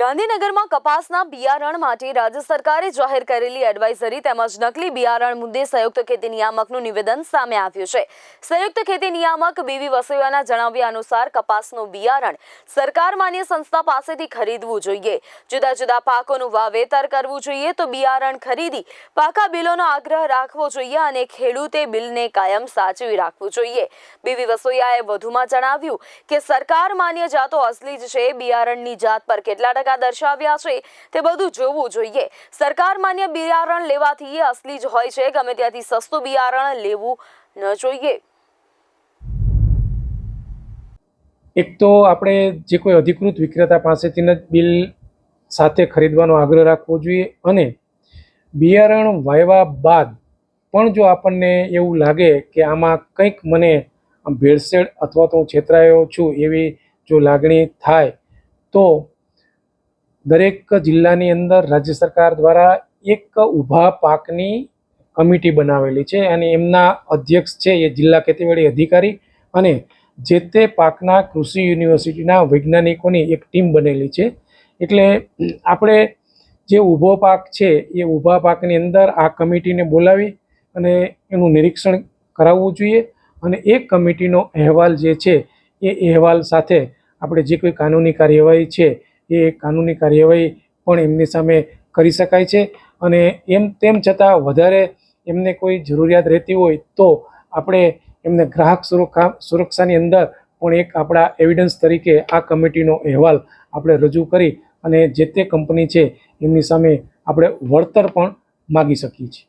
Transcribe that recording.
ગાંધીનગરમાં કપાસના બિયારણ માટે રાજ્ય સરકારે જાહેર કરેલી એડવાઇઝરી તેમજ નકલી બિયારણ મુદ્દે સંયુક્ત ખેતી નિયામકનું નિવેદન સામે આવ્યું છે. સંયુક્ત ખેતી નિયામક બીવી વસૈયાના જણાવ્યા અનુસાર કપાસનું બિયારણ સરકાર માન્ય સંસ્થા પાસેથી ખરીદવું જોઈએ. જુદા જુદા પાકોનું વાવેતર કરવું જોઈએ તો બિયારણ ખરીદી, પાકા બિલોનો આગ્રહ રાખવો જોઈએ અને ખેડૂતે બિલને કાયમ સાચવી રાખવું જોઈએ. બીવી વસોયાએ વધુમાં જણાવ્યું કે સરકાર માન્ય જાતો અસલી જ છે, બિયારણની જાત પર કેટલા ટકા દર્શાવ્યા છે. તે બધું જોવું જોઈએ. સરકાર માન્ય બિયારણ લેવાથી એ અસલી જ હોય છે ગમે ત્યાંથી સસ્તું બિયારણ લેવું ન જોઈએ. એક તો આપણે જે કોઈ અધિકૃત વિક્રેતા પાસેથી જ બિલ સાથે ખરીદવાનો આગ્રહ રાખવો જોઈએ અને બિયારણ વાવ્યા બાદ પણ જો આપણને એવું લાગે કે આમાં કંઈક મને ભેળસેળ અથવા તો હું છેતરાયો છું એવી જો લાગણી થાય તો દરેક જિલ્લાની અંદર રાજ્ય સરકાર દ્વારા એક ઊભા પાકની કમિટી બનાવેલી છે અને એમના અધ્યક્ષ છે એ જિલ્લા ખેતીવાડી અધિકારી અને જે તે પાકના કૃષિ યુનિવર્સિટીના વૈજ્ઞાનિકોની એક ટીમ બનેલી છે. એટલે આપણે જે ઊભો પાક છે એ ઊભા પાકની અંદર આ કમિટીને બોલાવી અને એનું નિરીક્ષણ કરાવવું જોઈએ અને એ કમિટીનો અહેવાલ જે છે એ અહેવાલ સાથે આપણે જે કોઈ કાનૂની કાર્યવાહી છે એ કાનૂની કાર્યવાહી પણ એમની સામે કરી શકાય છે. અને એમ તેમ છતાં વધારે એમને કોઈ જરૂરિયાત રહેતી હોય તો આપણે એમને ગ્રાહક સુરક્ષા સુરક્ષાની અંદર પણ એક આપણા એવિડન્સ તરીકે આ કમિટીનો અહેવાલ આપણે રજૂ કરી અને જે તે કંપની છે એમની સામે આપણે વળતર પણ માગી શકીએ છીએ.